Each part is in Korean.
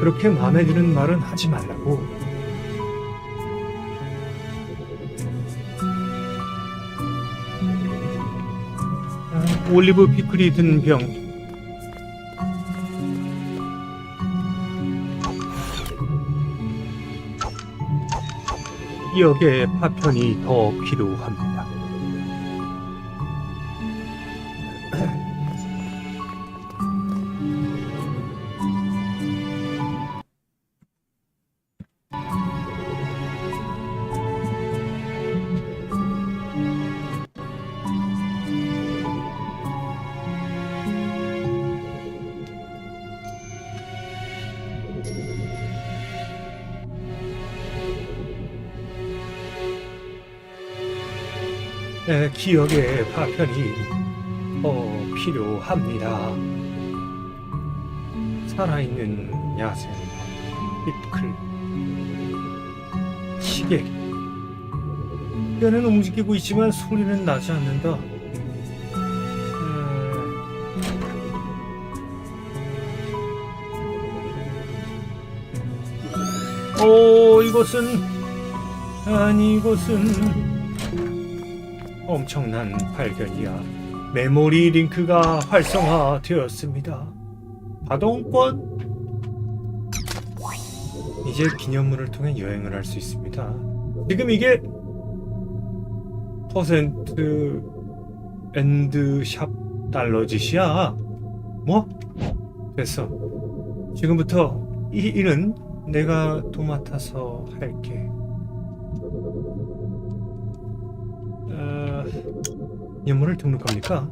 그렇게 마음에 드는 말은 하지 말라고. 아, 올리브 피클이 든 병. 여기에 파편이 더 필요합니다. 기억의 파편이 더 필요합니다. 살아있는 야생, 잎클, 시계. 뼈는 움직이고 있지만 소리는 나지 않는다. 음. 오, 이것은 아니 이것은 엄청난 발견이야. 메모리 링크가 활성화되었습니다. 파동권 이제 기념물을 통해 여행을 할 수 있습니다. 지금 이게 퍼센트 엔드 샵 달러짓이야. 뭐? 됐어. 지금부터 이 일은 내가 도맡아서 할게. 어, 연물을 등록합니까?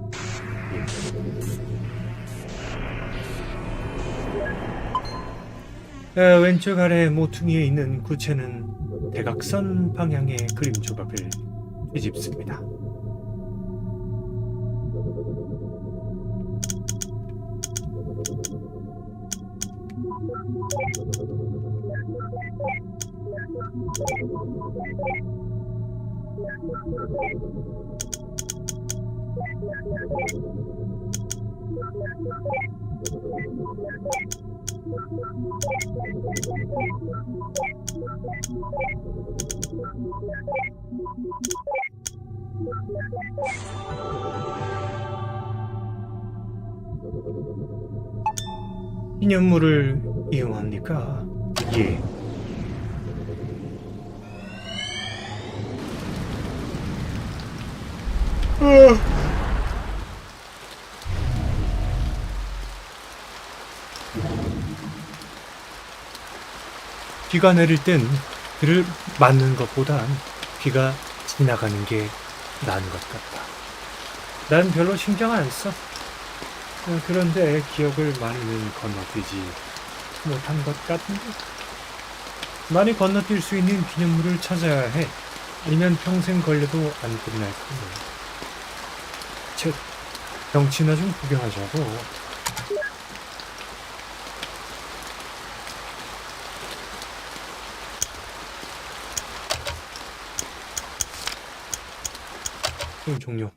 에, 왼쪽 아래 모퉁이에 있는 구체는 대각선 방향의 그림 조각을 뒤집습니다. 기념물을 이용합니까? 예. 비가 내릴 땐 그를 맞는 것보단 비가 지나가는 게 나은 것 같다. 난 별로 신경 안 써. 어, 그런데 기억을 많이는 건너뛰지 못한 것 같은데. 많이 건너뛸 수 있는 기념물을 찾아야 해. 아니면 평생 걸려도 안 끝날 거야. 즉, 경치나 좀 구경하자고. 게임 종료.